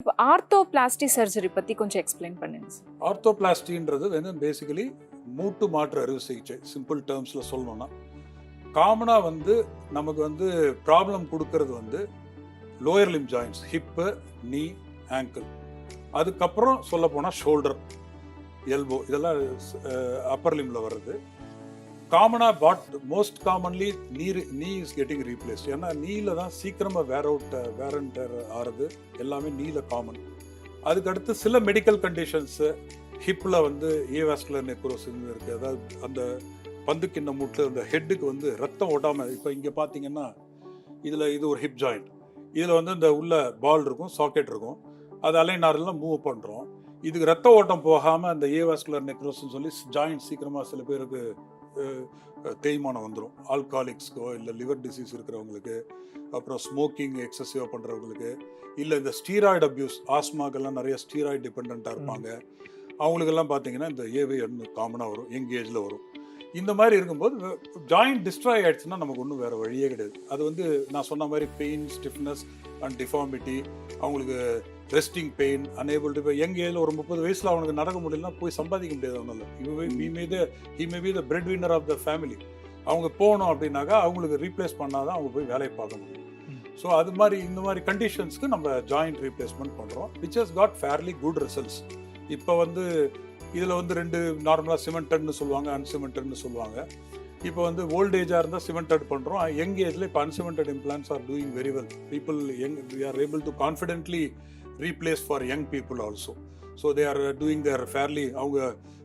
இப்போ arthroplasty surgery பற்றி கொஞ்சம் எக்ஸ்பிளைன் பண்ணுங்க ஆர்த்தோபிளாஸ்டின்றது வந்து பேசிக்கலி மூட்டு மாற்று அறுவை சிகிச்சை சிம்பிள் டேர்ம்ஸில் சொல்லணும்னா காமனாக வந்து நமக்கு வந்து ப்ராப்ளம் கொடுக்கறது வந்து lower limb joints hip knee ankle அதுக்கப்புறம் சொல்ல போனால் ஷோல்டர் எல்போ இதெல்லாம் அப்பர் லிம்ல வர்றது. காமனாக பாட் மோஸ்ட் காமன்லி நீர் நீ இஸ் கெட்டிங் ரீப்ளேஸ் ஏன்னா நீல தான் சீக்கிரமாக வேர் அவுட் வேரண்டர் ஆறுது. எல்லாமே நீல காமன் அதுக்கடுத்து சில மெடிக்கல் கண்டிஷன்ஸு ஹிப்பில் வந்து ஏவாஸ்குலர் நெக்ரோசிங் இருக்குது அதாவது அந்த பந்து கிண்ண அந்த ஹெட்டுக்கு வந்து ரத்தம் ஓட்டாமல் இப்போ இங்கே பார்த்தீங்கன்னா இதில் இது ஒரு ஹிப் ஜாயிண்ட் இதில் வந்து இந்த உள்ள பால் இருக்கும் சாக்கெட் இருக்கும். அது அலைநாரெல்லாம் மூவ் பண்ணுறோம் இதுக்கு ரத்த ஓட்டம் போகாமல் அந்த ஏவாஸ்குலர் நெக்ரோஸ்ன்னு சொல்லி ஜாயிண்ட் சீக்கிரமாக சில பேருக்கு தேய்மானம் வந்துடும் ஆல்காலிக்ஸ்க்கோ இல்லை லிவர் டிசீஸ் இருக்கிறவங்களுக்கு அப்புறம் ஸ்மோக்கிங் எக்ஸசிவாக பண்ணுறவங்களுக்கு இல்லை இந்த ஸ்டீராய்டு அப்யூஸ் ஆஸ்மாக்கெல்லாம் நிறைய ஸ்டீராய்டு டிபெண்ட்டாக இருப்பாங்க. அவங்களுக்கெல்லாம் பார்த்தீங்கன்னா இந்த ஏவி காமனாக வரும் யங் ஏஜில் வரும். இந்த மாதிரி இருக்கும்போது ஜாயிண்ட் டிஸ்ட்ராய் ஆயிடுச்சுன்னா நமக்கு ஒன்றும் வேறு வழியே கிடையாது. அது வந்து நான் சொன்ன மாதிரி பெயின் ஸ்டிஃப்னஸ் அண்ட் டிஃபார்மிட்டி அவங்களுக்கு resting pain unable to young ஏஜில் ஒரு முப்பது வயசில் அவனுக்கு நடக்க முடியலன்னா போய் சம்பாதிக்க முடியாது அவனால. He may. The he may be the breadwinner of the family அவங்க போகணும் அப்படின்னாக்கா அவங்களுக்கு ரீப்ளேஸ் பண்ணாதான் அவங்க போய் வேலையை பார்க்க முடியும். ஸோ அது மாதிரி இந்த மாதிரி கண்டிஷன்ஸ்க்கு நம்ம ஜாயிண்ட் ரீப்ளேஸ்மெண்ட் பண்ணுறோம் which has got fairly good results இப்போ வந்து இதில் வந்து ரெண்டு நார்மலாக சிமெண்டட்னு சொல்லுவாங்க அன்சிமெண்டட்னு சொல்லுவாங்க. இப்போ வந்து ஓல்ட் ஏஜாக இருந்தால் சிமெண்டட் பண்ணுறோம் யங் ஏஜில் இப்போ uncemented implants are doing very well people young we are able to confidently replace for young people also so they are doing their fairly அவங்க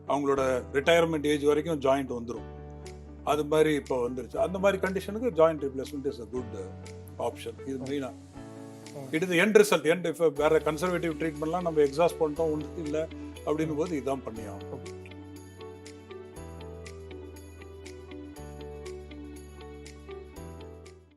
அவங்களோட ரிட்டையர்மெண்ட் ஏஜ் வரைக்கும் ஜாயிண்ட் வந்துடும் அது மாதிரி இப்போ வந்துருச்சு. அந்த மாதிரி கண்டிஷனுக்கு joint replacement is a good option இது மெயினாக it is end result end இப்போ வேற கன்சர்வேட்டிவ் ட்ரீட்மெண்ட்லாம் நம்ம எக்ஸாஸ்ட் பண்ணிட்டோம் ஒன்றும் இல்லை அப்படின்னும் போது இதுதான் பண்ணியாகும்